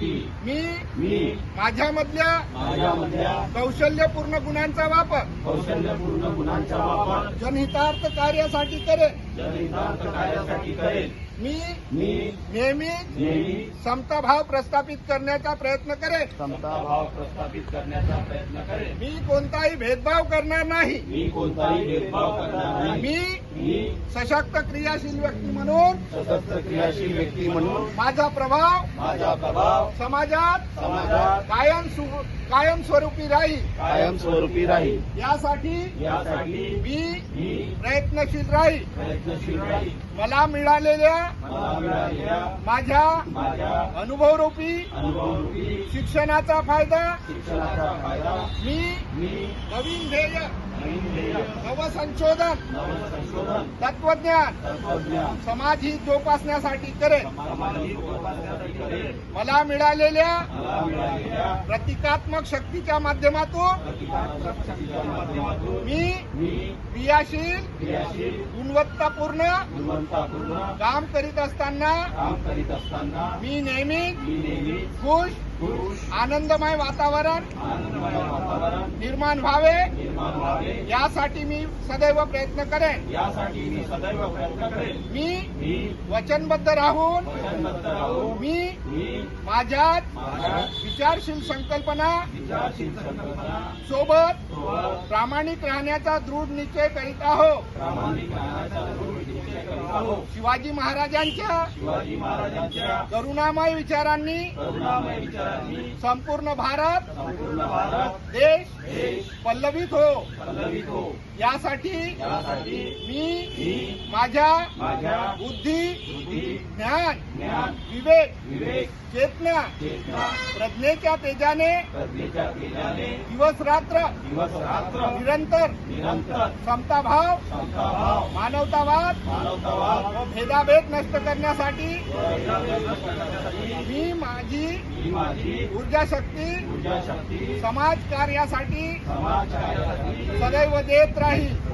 मी मी माझ्यामधल्या माझ्यामधल्या कौशल्यपूर्ण गुणांचा वापर कौशल्यपूर्ण गुणांचा वापर जनहितार्थ कार्यासाठी करेन जनहितार्थ कार्यासाठी करेल. मी मी नेहमी नेहमी समताभाव प्रस्थापित करण्याचा प्रयत्न करेन. समताभाव प्रस्थापित करण्याचा प्रयत्न करेल. मी कोणताही भेदभाव करणार नाही. मी कोणताही भेदभाव करणार नाही. मी मी सशक्त क्रियाशील व्यक्ती म्हणून सशक्त क्रियाशील व्यक्ती म्हणून माझा प्रभाव माझा प्रभाव समाजात समाजात कायम सु- कायमस्वरूपी राहील. कायमस्वरूपी राहील. यासाठी यासाठी मी मी प्रयत्नशील राहील. प्रयत्नशील राहील मला मिळालेल्या माझ्या अनुभवरूपी शिक्षणाचा फायदा मी नवीन ध्येय नवसंशोधन तत्वज्ञान समाज ही जोपासण्यासाठी करेल मला मिळालेल्या प्रतिकात्मक शक्तीच्या माध्यमातून मी क्रियाशील गुणवत्तापूर्ण काम करीत असताना मी नेहमी खुश आनंदमय वातावरण निर्माण व्हावे यासाठी मी सदैव प्रयत्न करेन. मी वचनबद्ध राहून मी मी माझ्यात माझ्या विचारशील संकल्पना सोबत प्रामाणिक राहण्याचा दृढ निश्चय करीत आहो. शिवाजी महाराजांच्या करुणामय विचारांनी संपूर्ण भारत देश पल्लवित हो. पल्लवित हो. यासाठी मी माझ्या बुद्धी ज्ञान विवेक चेतना. प्रज्ञेच्या तेजाने. प्रज्ञेच्या तेजाने. दिवस रात्र. निरंतर. निरंतर. समताभाव. समताभाव. मानवतावाद. मानवतावाद. व भेदाभेद नष्ट करण्यासाठी. मी माझी माझी ऊर्जा शक्ती समाज कार्यासाठी सदैव देत राहील.